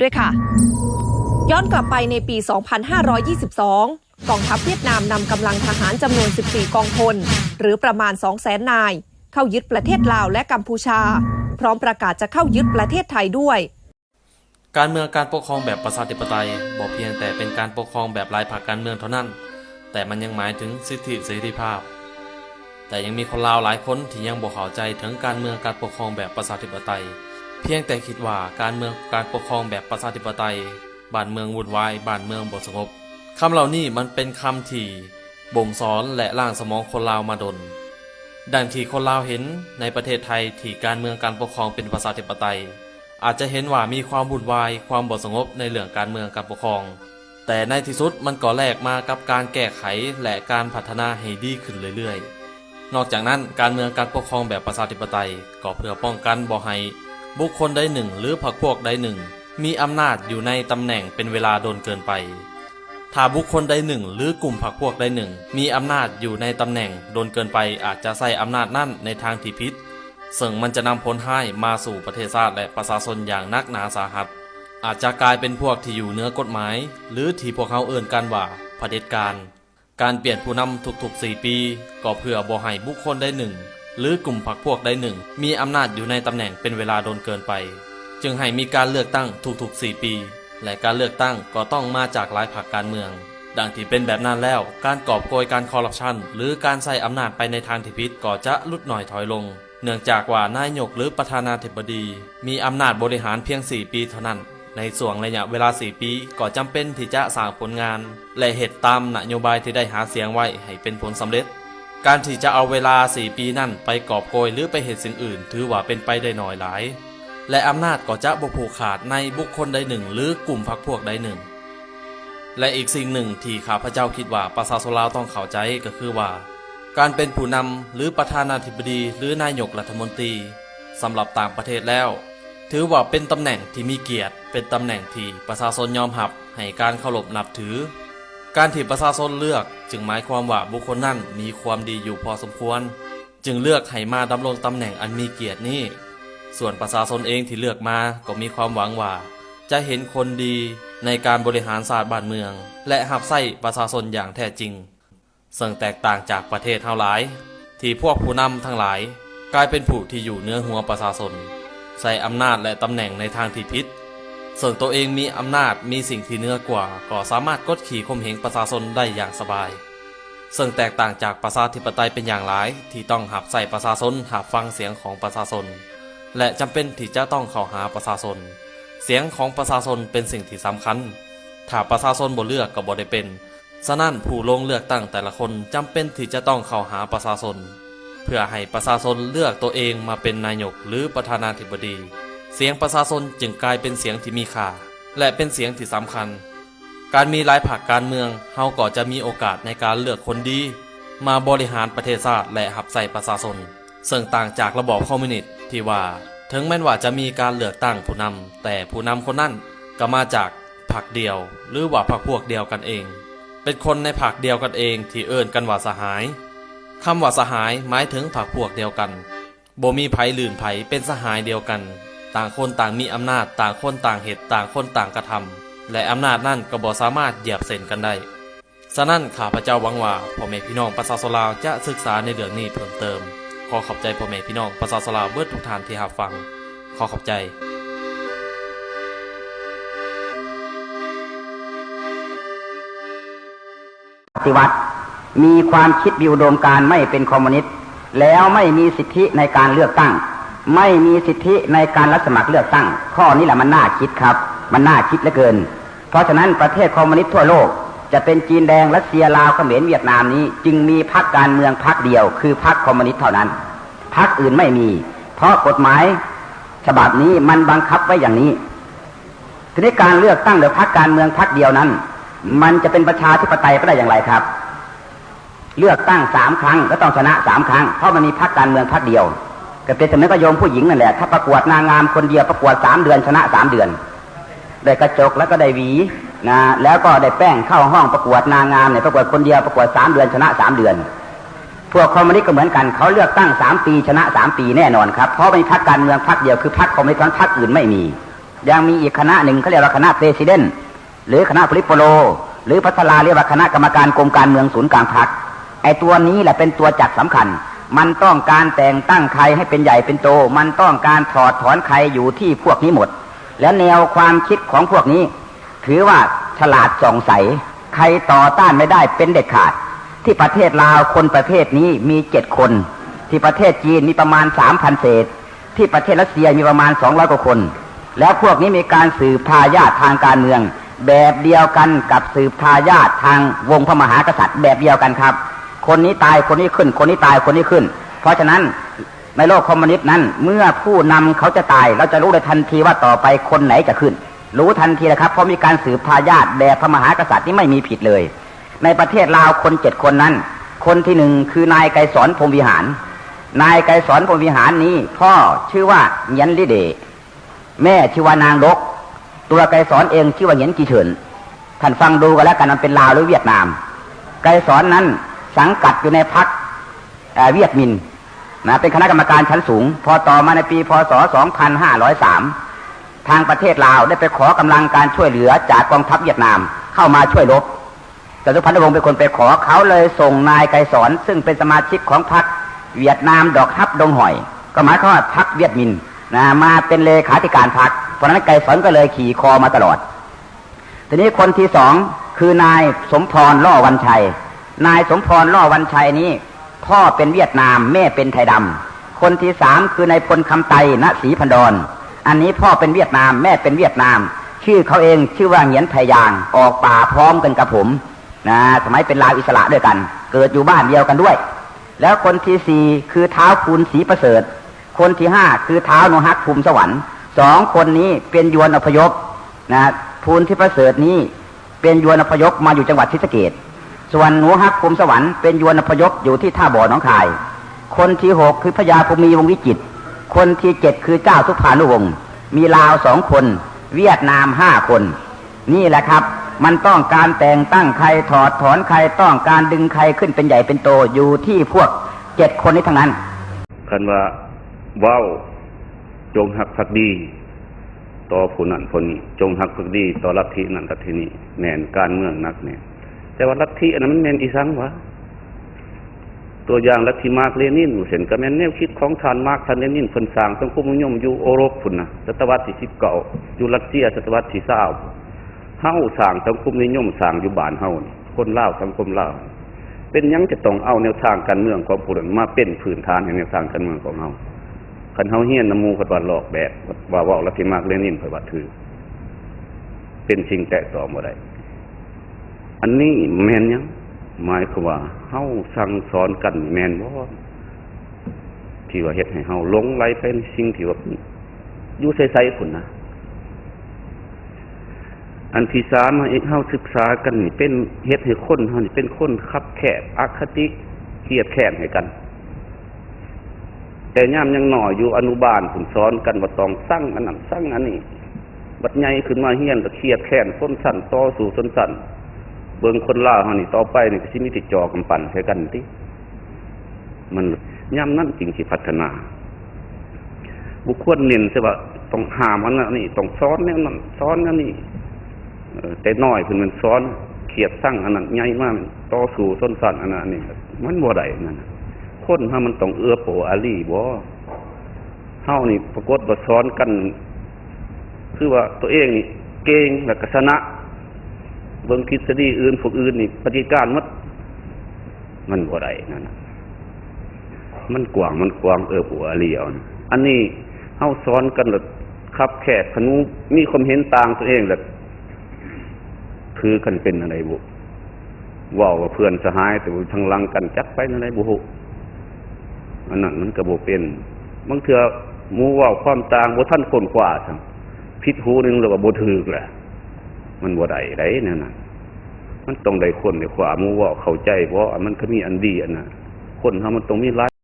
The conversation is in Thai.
ด้วยค่ะ ย้อนกลับไปในปี 2522 กองทัพเวียดนามนำกำลังทหารจำนวน 14 กองพล หรือประมาณ 200,000 นาย เข้ายึดประเทศลาวและกัมพูชา พร้อมประกาศจะเข้ายึดประเทศไทยด้วย การเมืองการปกครองแบบประชาธิปไตยบอกเพียงแต่เป็นการปกครองแบบลายพรรคการเมืองเท่านั้น แต่มันยังหมายถึงสิทธิเสรีภาพแต่ยังมีคนลาวหลายคนที่ยังบอกเข้าใจถึงการเมืองการปกครองแบบประชาธิปไตย เพียงแต่คิดว่าการเมืองการปกครองแบบประชาธิปไตยบ้านเมืองวุ่นวายบ้านเมืองบ่สงบคำเหล่านี้มันเป็นคำที่บ่มสอนและล่างสมองคนลาวมาดนดังที่คนลาวเห็นในประเทศไทยที่การเมืองการปกครองเป็นประชาธิปไตย อาจจะเห็นว่ามีความวุ่นวายความบ่สงบในเรื่องการเมืองการปกครอง แต่ในที่สุดมันก็แลกมากับการแก้ไขและการพัฒนาให้ดีขึ้นเรื่อยๆ นอกจากนั้นการเมืองการปกครองแบบประชาธิปไตยก็เพื่อป้องกันบ่ให้ บุคคลใดหนึ่งหรือพรรคพวกใดหนึ่ง มีอำนาจอยู่ในตำแหน่งเป็นเวลาโดนเกินไป ถ้าบุคคลใดหนึ่งหรือกลุ่มพรรคพวกใดหนึ่ง มีอำนาจอยู่ในตำแหน่งโดนเกินไปอาจจะใส่อำนาจนั่นในทางที่ผิดซึ่งมันจะนำผลให้มาสู่ประเทศชาติและประชาชนอย่างนักหนาสาหัส อาจจะกลายเป็นพวกที่อยู่เหนือกฎหมาย หรือที่พวกเขาเอื่นกันว่าเผด็จการ การเปลี่ยนผู้นำทุกๆ 4 ปี ก็เพื่อบ่ให้บุคคลใดหนึ่ง หรือกลุ่มพรรคพวกใดหนึ่ง มีอำนาจอยู่ในตำแหน่งเป็นเวลาโดนเกินไป จึงให้มีการเลือกตั้งทุกๆ4ปี และการเลือกตั้งก็ต้องมาจากหลายพรรคการเมือง ดังที่เป็นแบบนั้นแล้ว การกอบโกยการคอร์รัปชันหรือการใส่อำนาจไปในทางที่ผิดก็จะลดหน่อยถอยลง เนื่องจากว่านายกหรือประธานาธิบดี มีอำนาจบริหารเพียง 4 ปีเท่านั้นในส่วงระยะเวลา 4 ปีก็จำเป็นที่จะสร้างผลงาน และเหตุตามนโยบายที่ได้หาเสียงไว้ให้เป็นผลสำเร็จ การที่จะเอาเวลา4ปีนั่นไปกอบโกยหรือไปเหตุสิ่งอื่น ถือว่าเป็นไปได้น้อยหลาย และอำนาจก็จะบ่ผูกขาดในบุคคลใดหนึ่ง หรือกลุ่มพรรคพวกใดหนึ่ง และอีกสิ่งหนึ่งที่ข้าพเจ้าคิดว่าประชาชนลาวต้องเข้าใจก็คือว่า การเป็นผู้นำหรือประธานาธิบดีหรือนายกรัฐมนตรีสำหรับต่างประเทศแล้ว ถือว่าเป็นตำแหน่งที่มีเกียรติ เป็นตำแหน่งที่ประชาชนยอมรับให้การเคารพนับถือ การที่ประชาชนเลือกจึงหมายความว่าบุคคลนั้นมีความดีอยู่พอสมควร จึงเลือกให้มาดำรงตำแหน่งอันมีเกียรตินี้ ส่วนประชาชนเองที่เลือกมาก็มีความหวังว่า จะเห็นคนดีในการบริหารศาสตร์บ้านเมือง และหับไส้ประชาชนอย่างแท้จริง ซึ่งแตกต่างจากประเทศเท่าหลาย ที่พวกผู้นำทั้งหลาย กลายเป็นผู้ที่อยู่เนื้อหัวประชาชนใส่อำนาจและตำแหน่งในทางที่ผิด ส่วนตัวเองมีอำนาจมีสิ่งที่เหนือกว่า ก็สามารถกดขี่ข่มเหงประชาชนได้อย่างสบาย ซึ่งแตกต่างจากประชาธิปไตยเป็นอย่างหลาย ที่ต้องหับใส่ประชาชนหับฟังเสียงของประชาชน และจำเป็นที่จะต้องเข้าหาประชาชน เสียงของประชาชนเป็นสิ่งที่สำคัญ ถ้าประชาชนบ่เลือกก็บ่ได้เป็นฉะนั้นผู้ลงเลือกตั้งแต่ละคนจำเป็นที่จะต้องเข้าหาประชาชน เพื่อให้ประชาชนเลือกตัวเองมาเป็นนายกหรือประธานาธิบดี เสียงประชาชนจึงกลายเป็นเสียงที่มีค่าและเป็นเสียงที่สำคัญ การมีหลายผักการเมืองเฮาก็จะมีโอกาสในการเลือกคนดี มาบริหารประเทศชาติและหับใส่ประชาชนซึ่งต่างจากระบอบคอมมิวนิสต์ที่ว่า ถึงแม้ว่าจะมีการเลือกตั้งผู้นำแต่ผู้นำคนนั้นก็มาจากพรรคเดียว หรือว่าพรรคพวกเดียวกันเอง เป็นคนในพรรคเดียวกันเองที่เอิ่นกันว่าสหายคำว่าสหายหมายถึงพรรคพวกเดียวกันบ่มีไผลื่นไผเป็นสหายเดียวกัน ต่างคนต่างมีอำนาจต่างคนต่างเหตุต่างคนต่างกระทำและอำนาจนั่นก็บ่สามารถเหยียบเส้นกันได้ฉะนั้นข้าพเจ้าหวังว่าพ่อแม่พี่น้องประชาชนลาวจะศึกษาในเรื่องนี้เพิ่มเติม ขอขอบใจพ่อแม่พี่น้องประชาชนลาวเบิดทุกท่านที่รับฟัง ขอขอบใจปฏิวัติมีความคิดมีอุดมการไม่เป็นคอมมิวนิสต์แล้วไม่มีสิทธิในการเลือกตั้ง ไม่มีสิทธิในการรับสมัครเลือกตั้ง ข้อนี้แหละมันน่าคิดครับ มันน่าคิดเหลือเกิน เพราะฉะนั้นประเทศคอมมิวนิสต์ทั่วโลก จะเป็นจีนแดงรัสเซียลาวเขมรเวียดนามนี้ จึงมีพรรคการเมืองพรรคเดียว คือพรรคคอมมิวนิสต์เท่านั้นพรรคอื่นไม่มี เพราะกฎหมายฉบับนี้มันบังคับไว้อย่างนี้ทีนี้การเลือกตั้งโดยพรรคการเมืองพรรคเดียวนั้น มันจะเป็นประชาธิปไตยไปได้อย่างไรครับ เลือกตั้งสามครั้งก็ต้องชนะสามครั้งเพราะมันมีพรรคการเมืองพรรคเดียว ก็เป็นสมัยก็โยมผู้หญิงนั่นแหละถ้าประกวดนางงามคนเดียวประกวดสามเดือนชนะสามเดือน ได้กระจกแล้วก็ได้หวีนะแล้วก็ได้แป้งเข้าห้องประกวดนางงามเนี่ยประกวดคนเดียวประกวดสามเดือนชนะสามเดือน พวกคอมมิวนิสต์ก็เหมือนกันเขาเลือกตั้งสามปีชนะสามปีแน่นอนครับ เพราะมีพรรคการเมืองพรรคเดียวคือพรรคคอมมิวนิสต์พรรคอื่นไม่มี ยังมีอีกคณะหนึ่งเขาเรียกว่าคณะเ r รสิเดนหรือคณะพลิปโปโล หรือพัฒนาเรียกว่าคณะกรรมการกรมการเมืองศูนย์กลางพรรคไอตัวนี้แหละเป็นตัวจักสำคัญ มันต้องการแต่งตั้งใครให้เป็นใหญ่เป็นโต มันต้องการถอดถอนใครอยู่ที่พวกนี้หมด และแนวความคิดของพวกนี้ ถือว่าฉลาดส่องใส ใครต่อต้านไม่ได้เป็นเด็ดขาด ที่ประเทศลาวคนประเภทนี้มีเจ็ดคน ที่ประเทศจีนมีประมาณสามพันเศษ ที่ประเทศรัสเซียมีประมาณสองร้อยกว่าคน แล้วพวกนี้มีการสืบทายาททางการเมือง แบบเดียวกันกับสืบทายาททางวงพระมหากษัตริย์แบบเดียวกันครับ คนนี้ตายคนนี้ขึ้น คนนี้ตายคนนี้ขึ้น เพราะฉะนั้นในโลกคอมมิวนิสต์นั้น เมื่อผู้นำเขาจะตาย เราจะรู้เลยทันทีว่าต่อไปคนไหนจะขึ้น รู้ทันทีนะครับเพราะมีการสืบทายาทแบบพระมหากษัตริย์ที่ไม่มีผิดเลย ในประเทศลาวคนเจ็ดคนนั้น คนที่หนึ่งคือนายไกรสอนพรมวิหาร นายไกรสอนพรมวิหารนี้ พ่อชื่อว่าเหยียนลิเด แม่ชื่อว่านางรกตัวไกรสอนเองชื่อว่าเหยียนกีเฉินท่านฟังดูกันแล้วกันมันเป็นลาวหรือเวียดนาม ไกรสอนนั้น สังกัดอยู่ในพักเวียดมินนะเป็นคณะกรรมการชั้นสูง พอต่อมาในปีพศ 2503 ทางประเทศลาวได้ไปขอกำลังการช่วยเหลือจากกองทัพเวียดนามเข้ามาช่วยรบแต่สุพรรณวงศ์เป็นคนไปขอเขาเลยส่งนายไกรสอน ซึ่งเป็นสมาชิกของพรรคเวียดนามดอกฮับดงหอย ก็หมายความว่าพรรคเวียดมินนะมาเป็นเลขาธิการพรรคเพราะฉะนั้นไกรสอนก็เลยขี่คอมาตลอด ทีนี้คนที่สองคือนายสมพรล่อวันชัย นายสมพรล่อวันชัยนี้ พ่อเป็นเวียดนามแม่เป็นไทยดำคนที่สามคือนายพลคำไตณศรีพันดรอันนี้พ่อเป็นเวียดนามแม่เป็นเวียดนาม ชื่อเขาเองชื่อว่าเหงียนไทยาง ออกป่าพร้อมกันกับผมนะสมัยเป็นลาวอิสระด้วยกัน เกิดอยู่บ้านเดียวกันด้วย แล้วคนที่สี่คือเท้าภูนศรีประเสริฐ คนที่ห้าคือเท้าโนฮักภูมิสวรรค์สองคนนี้เป็นยวนอพยพนะภูนที่ประเสริฐนี้เป็นยวนอพยพมาอยู่จังหวัดศรีสะเกด ส่วนหนูฮักภูมิสวรรค์เป็นยวนอพยพอยู่ที่ท่าบ่อหนองคาย คนที่หกคือพญาภูมิวงวิจิต คนที่เจ็ดคือเจ้าสุภานุวงศ์มีลาวสองคน เวียดนามห้าคน นี่แหละครับ มันต้องการแต่งตั้งใครถอดถอนใครต้องการดึงใครขึ้นเป็นใหญ่เป็นโตอยู่ที่พวกเจ็ดคนนี้ทั้งนั้นคันว่าว้าจงหักภักดีต่อผู้นั้นผู้นี้จงหักภักดีต่อลัทธินั้นลัทธินี้แน่นการเมืองนักเนี่ย แต่ว่าลัทธิอันนั้นมันแม่นอีสังวะตัวอย่างลัทธิมาร์กเลนินเห็นก็แมนแนวคิดของทานมาร์กทานเลนินเพิ่นสร้างสังคมนิยมอยู่โอโรปพุ่นนะศตวรรษที่19อยู่รัสเซียศตวรรษที่20เฮาสร้างสังคมนิยมสร้างอยู่บ้านเฮาคนลาสังคมเลาเป็นยังจะต้องเอาแนวทางการเมืองของผู้นั้นมาเป็นพื้นฐานแห่งแนวทางการเมืองของเฮาคันเฮาเฮียนน้ำมูกว่าหลอกแบบว่าว่าลัทธิมากเลนินเผยว่าถือ เป็นสิ่งแตะต่อบ่ได้ อันนี้แมนยังหมายคือว่าเฮาสั่งสอนกันแมนบ่ที่ว่าเฮ็ดให้เฮาหลงไหลไปในสิ่งที่ว่าอยู่ใสๆพุ่นนะอันที่สามอีกเฮาศึกษากันนี่เป็นเฮ็ดให้คนเฮานี่เป็นคนคับแคบอคติเครียดแค้นให้กัน แต่ย่ามยังหน่อยอยู่อนุบาลผุนสอนกันว่าต้องสร้างอันนั้นสร้างอันนี้ บัดใหญ่ขึ้นมาเฮียนก็เครียดแค้นส้นสั่นต่อสู่ส้นสั่น เบิ่งคนล่าเฮานี่ต่อไปนี่ก็สิมีติจอกำปั่นใส่กันติมันย่ามนั้นจริงสิพัฒนา บุคคลเน้นใช่ว่าต้องหามันนี่ต้องสอนแนวนั้นสอนอันนี้เออแต่น้อยเพิ่นมันสอนเขียดสร้างอันนั้นใหญ่มากต่อสู่ส้นสันอันนั้นนี่มันบ่ได้นั่นคนถ้ามันต้องเอื้อโปอาลีบ่เฮานี่ปรากฏว่าสอนกัน คือว่าตัวเองนี่เก่งแล้วก็ชนะ เบิ่งทฤษฎีอื่นพวกอื่นนี่ปฏิการหมดมันบ่ได้นั่นมันกว้างมันกว้างเออโปอาลีเอานอันนี้เฮาสอนกันแล้วคับแขกขนูมีความเห็นต่างตัวเองแล้วคือกันเป็นอะไรบุว้าว่าเพื่อนสหายแต่ว่าทางลังกันจักไปนั่นไดบ่ฮู้อันนั้นมันก็บ่เป็นบางเทื่อมู่เว้าความต่างบ่ทันคนกว่าซั่นผิดหูหนึงแล้วก็บ่ถูกแหละมันบ่ได้ได้นั่นน่ะ มันต้องได้คนในความหมู่ว่าเข้าใจเพราะมันก็มีอันดีอันน่ะคนเฮามันต้องมีหลาย